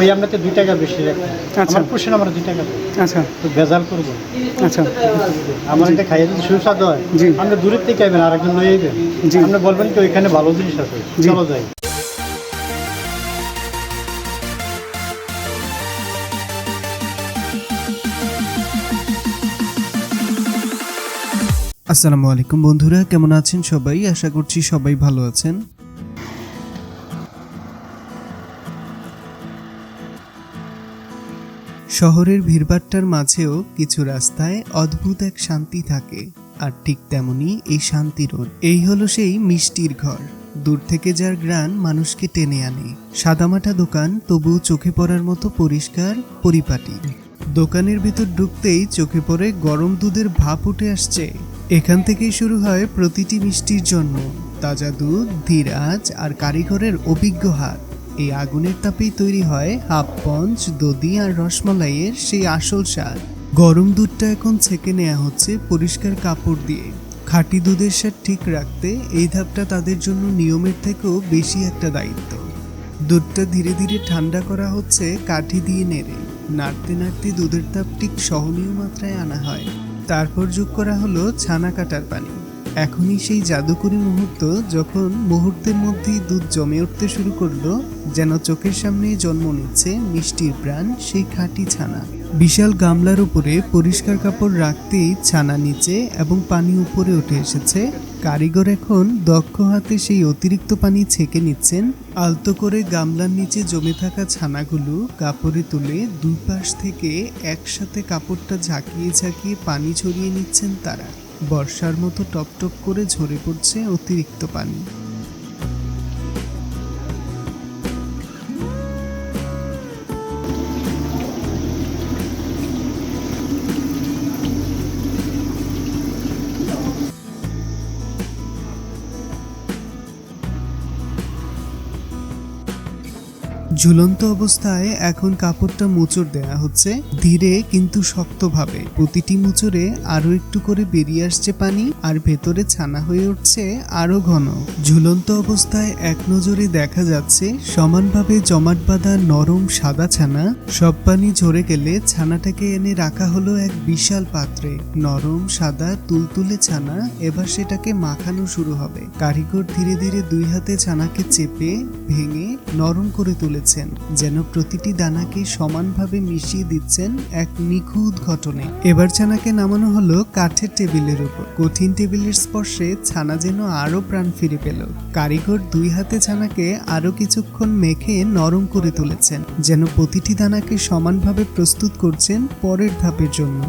কই আপনাকে দুই টাকা বেশি রাখি। আচ্ছা। আমার পোষণ আমার দুই টাকা আচ্ছা। তো ভেজাল করব। আচ্ছা। আমার এটা খাইয়ে যদি সুস্বাদু হয়। জি। আপনি দূরের থেকে আইবেন। আপনি বলবেন কি ওইখানে ভালো জিনিস আছে। চলো যাই। আসসালামু আলাইকুম বন্ধুরা কেমন আছেন সবাই? আশা করছি সবাই ভালো আছেন। শহরের ভিড়ভাট্টার মাঝেও কিছু রাস্তায় অদ্ভুত এক শান্তি থাকে, আর ঠিক তেমনি এই শান্তিরোড এই হলো সেই মিষ্টির ঘর। দূর থেকে যার গ্রান মানুষকে টেনে আনে। সাদামাটা দোকান তবুও চোখে পড়ার মতো পরিষ্কার, পরিপাটি। দোকানের ভিতর ঢুকতেই চোখে পড়ে গরম দুধের ভাপ উঠে আসছে। এখান থেকেই শুরু হয় প্রতিটি মিষ্টির জন্য। তাজা দুধ, ধীরাজ আর কারিগরের অভিজ্ঞ হাত। এই আগুনের তাপেই তৈরি হয় হাফ পঞ্চ, দধি আর রসমালাইয়ের সেই আসল স্বাদ। গরম দুধটা এখন ছেঁকে নেওয়া হচ্ছে পরিষ্কার কাপড় দিয়ে। খাঁটি দুধের স্বাদ ঠিক রাখতে এই ধাপটা তাদের জন্য নিয়মের থেকেও বেশি একটা দায়িত্ব। দুধটা ধীরে ধীরে ঠান্ডা করা হচ্ছে কাঠি দিয়ে নেড়ে। নাড়তে নাড়তে দুধের তাপ ঠিক সহনীয় মাত্রায় আনা হয়। তারপর যোগ করা হলো ছানা কাটার পানি। এখনই সেই জাদুকরী মুহূর্ত যখন মুহূর্তের মধ্যেই দুধ জমে উঠতে শুরু করল, যেন চোখের সামনেই জন্ম নিচ্ছে মিষ্টির প্রাণ সেই খাঁটি ছানা। বিশাল গামলার উপরে পরিষ্কার কাপড় রাখতেই ছানা নিচে এবং পানি উপরে উঠে এসেছে। কারিগর এখন দক্ষ হাতে সেই অতিরিক্ত পানি ছেঁকে নিচ্ছেন। আলতো করে গামলার নিচে জমে থাকা ছানাগুলো কাপড়ে তুলে দুই পাশ থেকে একসাথে কাপড়টা ঝাঁকিয়ে ঝাঁকিয়ে পানি ছড়িয়ে নিচ্ছেন তারা। বর্ষার মতো টপ টপ করে ঝরে পড়ছে অতিরিক্ত পানি। ঝুলন্ত অবস্থায় এখন কাপড়টা মুচড় দেয়া হচ্ছে, ধীরে কিন্তু শক্তভাবে। প্রতিটি মুচড়ে আরও একটু করে বেরিয়ে আসছে পানি আর ভেতরে ছানা হয়ে উঠছে আরও ঘন। ঝুলন্ত অবস্থায় এক নজরে দেখা যাচ্ছে, সমানভাবে জমাট বাঁধা নরম সাদা ছানা, সব পানি ঝরে গেলে ছানাটাকে এনে রাখা হলো এক বিশাল পাত্রে। নরম সাদা তুলতুলে ছানা, এবার সেটাকে মাখানো শুরু হবে। কারিগর ধীরে ধীরে দুই হাতে ছানাকে চেপে, ভেঙে নরম করে তুলেছেন যেন প্রতিটি দানাকে সমানভাবে মিশিয়ে দিচ্ছেন এক নিখুঁত ঘটনে। এবার ছানাকে নামানো হলো কাঠের টেবিলের উপর। কঠিন টেবিলের স্পর্শে ছানা যেন আরও প্রাণ ফিরে পেল। কারিগর দুই হাতে ছানাকে আরও কিছুক্ষণ মেখে নরম করে তুলেছেন, যেন প্রতিটি দানাকে সমানভাবে প্রস্তুত করছেন পরের ধাপের জন্য।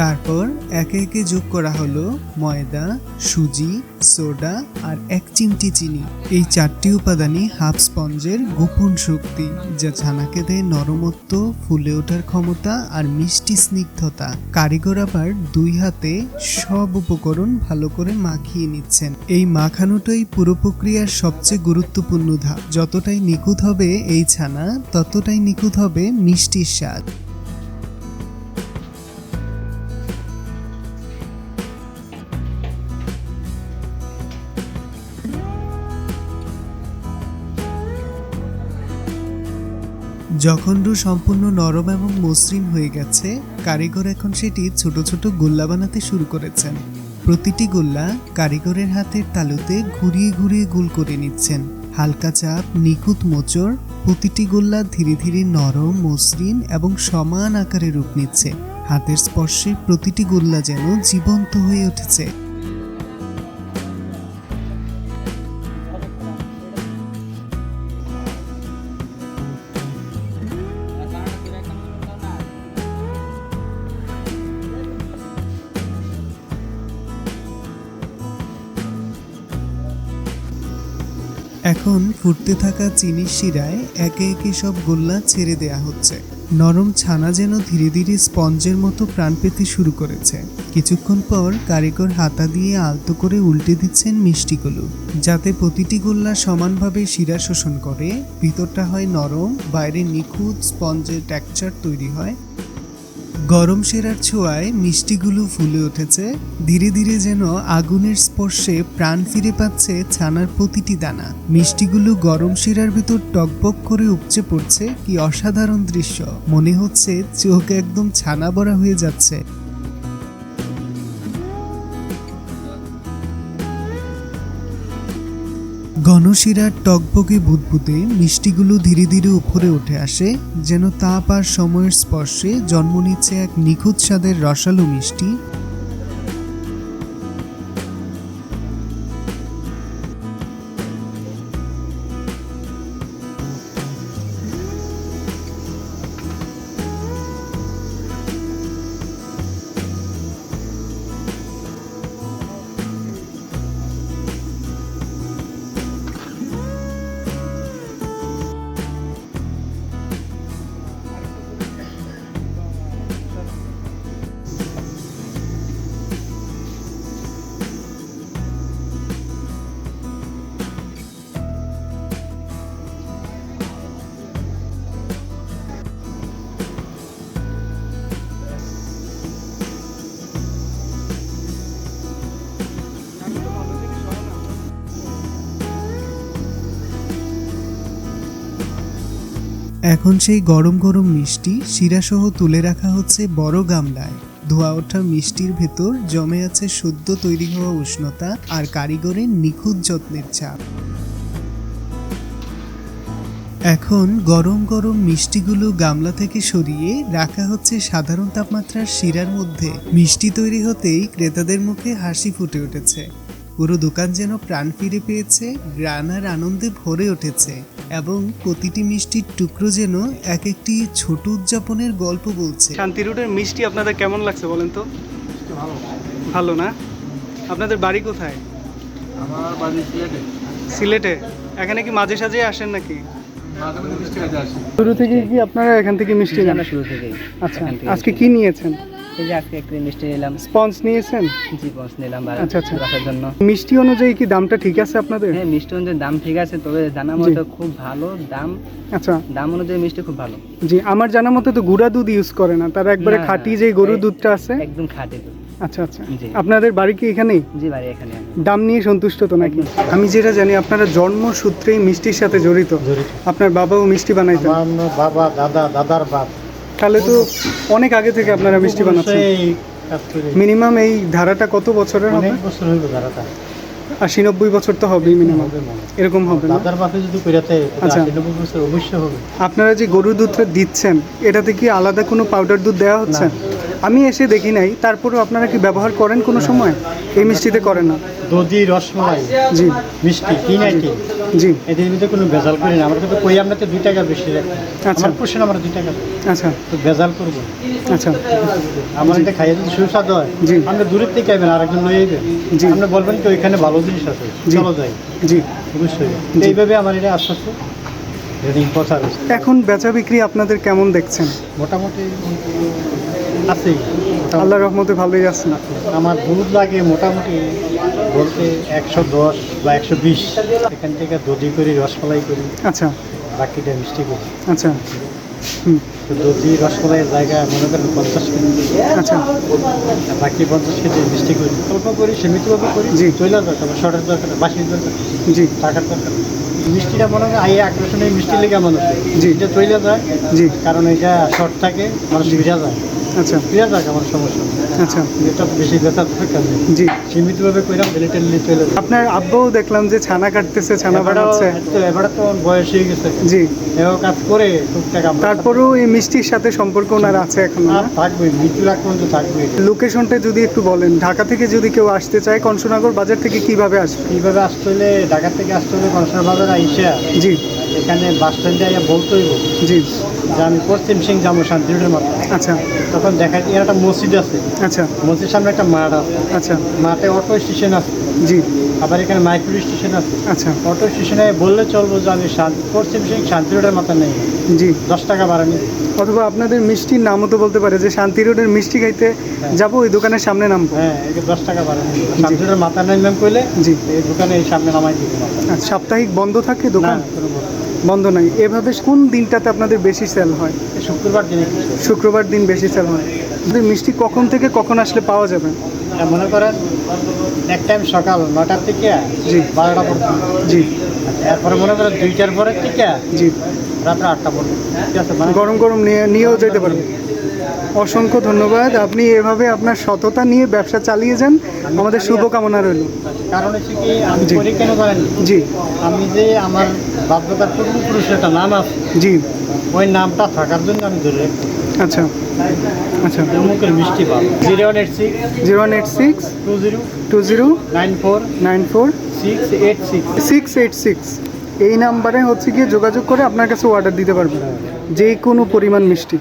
তারপর একে একে যোগ করা হলো ময়দা, সুজি, সোডা আর এক চিমটি চিনি। এই চারটি উপাদানই হাফ স্পঞ্জের গোপন শক্তি, যা ছানাকে দেয় নরমত্ব, ফুলে ওঠার ক্ষমতা আর মিষ্টি স্নিগ্ধতা। কারিগর আবার দুই হাতে সব উপকরণ ভালো করে মাখিয়ে নিচ্ছেন। এই মাখানোটাই পুরো প্রক্রিয়ার সবচেয়ে গুরুত্বপূর্ণ ধাপ। যতটাই নিখুঁত হবে এই ছানা, ততটাই নিখুঁত হবে মিষ্টির স্বাদ। যখন ডো সম্পূর্ণ নরম এবং মসৃণ হয়ে গেছে, কারিগর এখন সেটি ছোট ছোট গোল্লা বানাতে শুরু করেছেন। প্রতিটি গোল্লা কারিগরের হাতের তালুতে ঘুরিয়ে ঘুরিয়ে গোল করে নিচ্ছেন। হালকা চাপ, নিখুঁত মোচড়, প্রতিটি গোল্লা ধীরে ধীরে নরম, মসৃণ এবং সমান আকারে রূপ নিচ্ছে। হাতের স্পর্শে প্রতিটি গোল্লা যেন জীবন্ত হয়ে উঠেছে। এখন ফুটতে থাকা চিনির শিরায় একে একে সব গোল্লা ছেড়ে দেয়া হচ্ছে। নরম ছানা যেন ধীরে ধীরে স্পঞ্জের মতো প্রাণ পেতে শুরু করেছে। কিছুক্ষণ পর কারিগর হাতা দিয়ে আলতো করে উল্টে দিচ্ছেন মিষ্টিগুলো যাতে প্রতিটি গোল্লা সমানভাবে শিরা শোষণ করে। ভিতরটা হয় নরম, বাইরে নিখুঁত স্পঞ্জের টেক্সচার তৈরি হয়। গরম সেরার ছোঁয়ায় মিষ্টিগুলো ফুলে উঠেছে। ধীরে ধীরে যেন আগুনের স্পর্শে প্রাণ ফিরে পাচ্ছে ছানার প্রতিটি দানা। মিষ্টিগুলো গরম শিরার ভিতর টকবক করে উপচে পড়ছে। কি অসাধারণ দৃশ্য। মনে হচ্ছে চোখ একদম ছানা ভরা হয়ে যাচ্ছে। ঘনশিরার টকবকে বুদবুদে মিষ্টিগুলো ধীরে ধীরে উপরে উঠে আসে, যেন তাপ আর সময়ের স্পর্শে জন্ম নিচ্ছে এক নিখুঁত স্বাদের রসালো মিষ্টি। এখন সেই গরম গরম মিষ্টি শিরাসহ তুলে রাখা হচ্ছে বড় গামলায়। ধোয়া ওঠা মিষ্টির ভেতর জমে আছে সদ্য তৈরি হওয়া উষ্ণতা আর কারিগরের নিখুঁত যত্নের ছাপ। এখন গরম গরম মিষ্টিগুলো গামলা থেকে সরিয়ে রাখা হচ্ছে সাধারণ তাপমাত্রার শিরার মধ্যে। মিষ্টি তৈরি হতেই ক্রেতাদের মুখে হাসি ফুটে উঠেছে। পুরো দোকান যেন প্রাণ ফিরে পেয়েছে গ্রানার আনন্দে ভরে উঠেছে এবং প্রতিটি মিষ্টির টুকরো যেন এক একটি ছোট উদযাপনের গল্প বলছে। শান্তি রুটের মিষ্টি আপনাদের কেমন লাগছে বলেন তো? ভালো। না? আপনাদের বাড়ি কোথায়? আমার বাড়ি সিলেটে। সিলেটে? এখানে কি মাঝে সাঝে আসেন নাকি? মাঝে মাঝে মিষ্টি খাইতে আসি। শুরু থেকে কি আপনারা এখান থেকে মিষ্টি নেন? আমরা শুরু থেকেই। আচ্ছা আজকে কি নিয়েছেন? এই যে আজকে একটা মিষ্টি নিলাম। স্পঞ্জ নিয়েছেন? জি পৌঁছ নিলাম আচ্ছা, আচ্ছা। জন্য। মিষ্টি অনুযায়ী কি দামটা ঠিক আছে আপনাদের? হ্যাঁ মিষ্টি অনুযায়ী দাম ঠিক আছে তবে জানা। মতো খুব ভালো দাম। আচ্ছা। দাম অনুযায়ী মিষ্টি খুব ভালো। জি আমার জানা মতো তো গুঁড়া দুধ ইউজ করে না তারা একবারে খাঁটি যে গরুর দুধটা আছে। একদম খাঁটি দুধ। আচ্ছা আচ্ছা। আপনাদের বাড়ি কি এখানেই জি বাড়ি এখানে। আমি। দাম নিয়ে সন্তুষ্ট তো নাকি? আমি যেটা জানি আপনারা জন্মসূত্রেই মিষ্টির সাথে জড়িত। জড়িত। আপনার বাবাও মিষ্টি বানাইতেন। বাবা দাদা দাদার বাপ। তাহলে তো অনেক আগে থেকে আপনারা মিষ্টি বানাচ্ছেন। মিনিমাম এই ধারাটা কত বছরের হবে? বছর হইব দাদাটা আশি নব্বই বছর তো হবেই মিনিমাম। মনে। এরকম হবে আচ্ছা। নব্বই বছর অবশ্যই হবে। আপনারা যে গরুর দুধটা দিচ্ছেন এটাতে কি আলাদা কোনো পাউডার দুধ দেওয়া হচ্ছে? আমি এসে দেখি নাই তারপরেও আপনারা কি ব্যবহার করেন কোনো সময়? এই মিষ্টিতে করেন না। দধি রসমালাই জি মিষ্টি তিন আইটেম জি। এদের ভিতরে কোনো ভেজাল করি না। আমরা কিন্তু কই আমরা তো দুই টাকা বেশি রাখি। আচ্ছা। আমার পোষণ আমরা দুই টাকা। আচ্ছা। তো ভেজাল করব। আচ্ছা। আমার এটা খাইয়ে যদি সুস্বাদু হয় জি। আমরা দূরের থেকে আইবেন আরেকজন লয়ে যাবেন জি। আপনি বলবেন কি ওইখানে ভালো জিনিস আছে জি। চলো যাই। জি। অবশ্যই। এইভাবে আমার এটা আস্তে আস্তে এখন বেচা বিক্রি আপনাদের কেমন দেখছেন? মোটামুটি আছে আল্লাহ রহমতে ভালোই আছেন আমার দুধ লাগে মোটামুটি বলতে একশো দশ বা একশো বিশ। এখান থেকে দধি করি রসমালাই করি। আচ্ছা। বাকিটা মিষ্টি করি। আচ্ছা। দধি রসমালাইয়ের জায়গা মনে করেন পঞ্চাশ কেজি। আচ্ছা। বাকি পঞ্চাশ কেজি মিষ্টি করি। অল্প করি সীমিতভাবে করি। জি। তৈলার দরকার শর্টের দরকার বাসির দরকার। জি। টাকার দরকার। মিষ্টিটা মনে হয় আই আকর্ষণ মিষ্টি লেগে মানুষ জি। এটা তৈলা যায়। জি। কারণ এটা শর্ট থাকে মানুষ ভিজা যায়। আচ্ছা। আমার সমস্যা আচ্ছা। এটা বেশি বেচার দরকার নেই। জি। সীমিতভাবে কইরাম চলে আপনার আব্বাও দেখলাম যে ছানা কাটতেছে ছানা এবারে তো বয়স হয়ে গেছে। জি। এও কাজ করে টুকটাক তারপরেও এই মিষ্টির সাথে সম্পর্ক ওনার আছে এখনও থাকবে মৃত্যু রাখ পর্যন্ত থাকবে। লোকেশনটা যদি একটু বলেন ঢাকা থেকে যদি কেউ আসতে চায় কংসনগর বাজার থেকে কীভাবে আসবে? এইভাবে আসতে হলে ঢাকা থেকে আসতে হলে কনসার বাজার আইসা। জি। এখানে বাস স্ট্যান্ডে আইয়া বলতে হইব জি। যে আমি পশ্চিম সিং যাব শান্তিরোডের মতো। আচ্ছা। তখন দেখা এর একটা মসজিদ আছে। আচ্ছা। মসজিদের সামনে একটা মাঠ আছে। আচ্ছা। মাঠে অটো স্টেশন আছে। জি। আবার এখানে মাইক্রো স্টেশন আছে। আচ্ছা। অটো স্টেশনে বললে চলবো যে আমি পশ্চিম সিং শান্তি রোডের মাথা নেই। জি। দশ টাকা বাড়ানি অথবা আপনাদের মিষ্টির নামও তো বলতে পারে যে শান্তি রোডের মিষ্টি খাইতে যাব ওই দোকানের সামনে নামবো। হ্যাঁ দশ টাকা বাড়ানি শান্তি রোডের মাথা নেই ম্যাম কইলে জি। এই দোকানে এই সামনে নামাই দিবে। মাথা সাপ্তাহিক বন্ধ থাকে দোকান। বন্ধ নাই। এভাবে কোন দিনটাতে আপনাদের বেশি সেল হয়? শুক্রবার দিন শুক্রবার দিন বেশি সেল হয়। মিষ্টি কখন থেকে কখন আসলে পাওয়া যাবে? মনে করেন এক টাইম সকাল নটার থেকে জি। বারোটা পর্যন্ত। জি। এরপরে মনে করেন দুইটার পরে থেকে জি। রাত্রে আটটা পর্যন্ত। ঠিক আছে মানে গরম গরম নিয়ে নিয়েও যেতে পারবেন অসংখ্য ধন্যবাদ। আপনি এভাবে আপনার সততা নিয়ে ব্যবসা চালিয়ে যান আমাদের শুভকামনা রইল। কারণ হচ্ছে কি আমি জি। করি কেন জি। আমি যে আমার বাধ্যতার পূর্বপুরুষের একটা নাম আছে জি। ওই নামটা থাকার জন্য আমি ধরে আচ্ছা। আচ্ছা। মুখের মিষ্টি পাব zero one eight six zero one eight six two zero two zero nine four nine four six eight six. Six eight six. এই নাম্বারে হচ্ছে গিয়ে যোগাযোগ করে আপনার কাছে অর্ডার দিতে পারবেন। যে কোনো পরিমাণ মিষ্টি।